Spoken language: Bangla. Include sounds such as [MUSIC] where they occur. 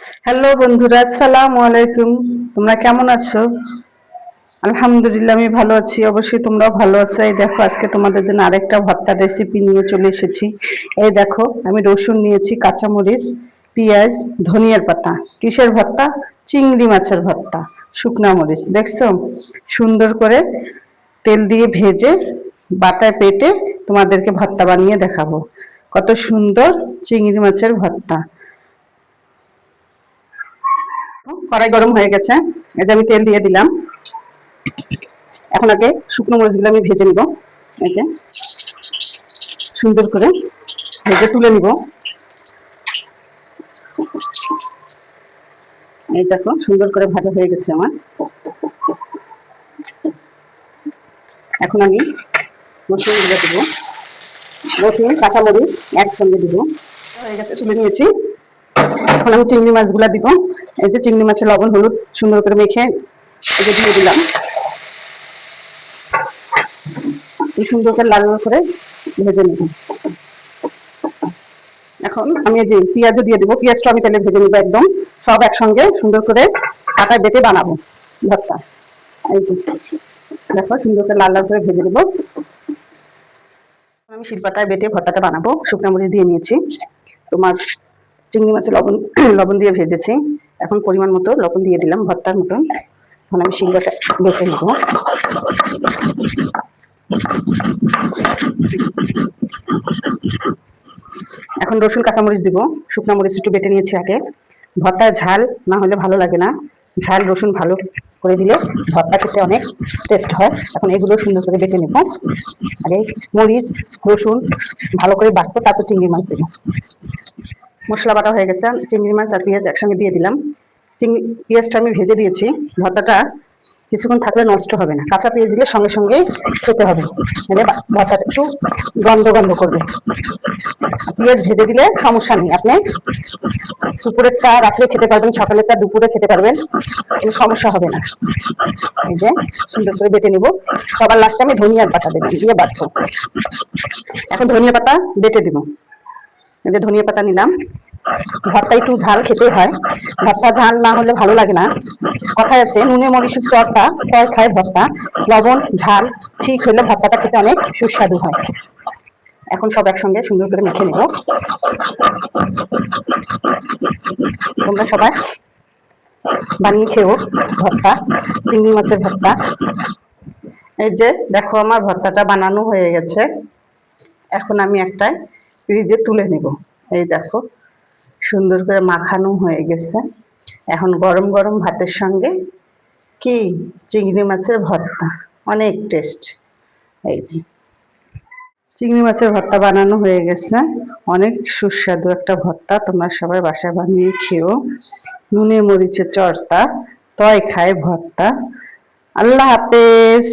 হ্যালো বন্ধুরা, আসসালামু আলাইকুম। তোমরা কেমন আছো? আলহামদুলিল্লাহ, আমি ভালো আছি। অবশ্যই তোমরাও ভালো আছো। এই দেখো, আজকে তোমাদের জন্য আরেকটা ভর্তা রেসিপি নিয়ে চলে এসেছি। এই দেখো, আমি রসুন নিয়েছি, কাঁচামরিচ, পেঁয়াজ, ধনিয়ার পাতা। কিসের ভর্তা? চিংড়ি মাছের ভর্তা, শুকনা মরিচ। দেখছ? সুন্দর করে তেল দিয়ে ভেজে বাটায় পেটে তোমাদেরকে ভর্তা বানিয়ে দেখাবো। কত সুন্দর চিংড়ি মাছের ভর্তা। কড়াই গরম হয়ে গেছে। এই যে আমি তেল দিয়ে দিলাম। এখন আগে শুকনো মরিচগুলো আমি ভেজে নিব। এই যে সুন্দর করে ভেজে তুলে নিব। এই দেখো, সুন্দর করে ভাজা হয়ে গেছে আমার। এখন আমি দিয়ে দেবো। রসুন, কাঁচামরিচ একসঙ্গে দিব। হয়ে গেছে, তুলে নিয়েছি। এখন আমি চিংড়ি মাছগুলা দিব। এই যে চিংড়ি মাছের লবণ, হলুদ, সুন্দর করে মেখে যে দিয়ে দিলাম। সুন্দর করে লাল করে ভেজে নেব। এখন আমি যে পেঁয়াজও দিয়ে দেবো। পেঁয়াজটা আমি তেলে ভেজে নেব একদম। সব একসঙ্গে সুন্দর করে কাটায় বেটে বানাবো ভর্তা। এই দেখো, সুন্দর করে লাল লাল করে ভেজে দেবো আমি শিলপাটায় বেটে ভর্তাটা বানাবো। শুকনো মরিচ দিয়ে নিয়েছি। তোমার চিংড়ি মাছে লবণ [CLEARS THROAT] লবণ দিয়ে ভেজেছি। এখন পরিমাণ মতো লবণ দিয়ে দিলাম, ভর্তার মতন এখন আমি শিলবাটা বেটে নেব। এখন রসুন, কাঁচামরিচ দিব। শুকনো মরিচ একটু বেটে নিয়েছি আগে। ভর্তার ঝাল না হলে ভালো লাগে না। ঝাল, রসুন ভালো করে দিলে ভর্তা খেতে অনেক টেস্ট হয়। এখন এগুলো সুন্দর করে বেটে নেব। আগে মরিচ, রসুন ভালো করে বাটবো, তারপর চিংড়ি মাছ দেবো। মশলা বাটা হয়ে গেছে, চিংড়ি মাছ আর পেঁয়াজ একসঙ্গে দিয়ে দিলাম। চিংড়ি, পেঁয়াজটা আমি ভেজে দিয়েছি, ভর্তাটা কিছুক্ষণ থাকলে নষ্ট হবে না। কাঁচা পেঁয়াজ দিলে সঙ্গে সঙ্গে খেতে হবে। বা- ভর্তাটা একটু গন্ধ গন্ধ করবে। পেঁয়াজ ভেজে দিলে সমস্যা নেই। আপনি দুপুরেরটা রাত্রে খেতে পারবেন সকালেরটা দুপুরে খেতে পারবেন, কোনো সমস্যা হবে না। এই যে সুন্দর করে বেটে নিব। সবার লাস্টে আমি ধনিয়ার পাতা দেবো দিয়ে বাটবো। এখন ধনিয়া পাতা বেটে দিব। যে ধনিয়া পাতা নিলাম। ভাতটা একটু ঝাল খেতে হয়। ভাতটা ঝাল না হলে ভালো লাগে না। কথায় আছে নুনে মরিচের চরটা কয় খায় ভর্তা, লবণ, ঝাল, ঠিক হলে ভর্তাটা খেতে অনেক সুস্বাদু হয়। এখন সব একসঙ্গে সুন্দর করে মেখে নেব। তোমরা সবাই বানিয়ে খেও ভর্তা, চিংড়ি মাছের ভর্তা। এই যে দেখো আমার ভর্তাটা বানানো হয়ে গেছে। এখন আমি একটা ফ্রিজে তুলে নেব। এই দেখো, সুন্দর করে মাখানো হয়ে গেছে। এখন গরম গরম ভাতের সঙ্গে কি চিংড়ি মাছের ভর্তা, অনেক টেস্ট এই যে, চিংড়ি মাছের ভর্তা বানানো হয়ে গেছে। অনেক সুস্বাদু একটা ভর্তা, তোমরা সবাই বাসায় বানিয়ে খেও। নুনে মরিচের চর্তা, তয় খায় ভর্তা। আল্লাহ হাফেজ।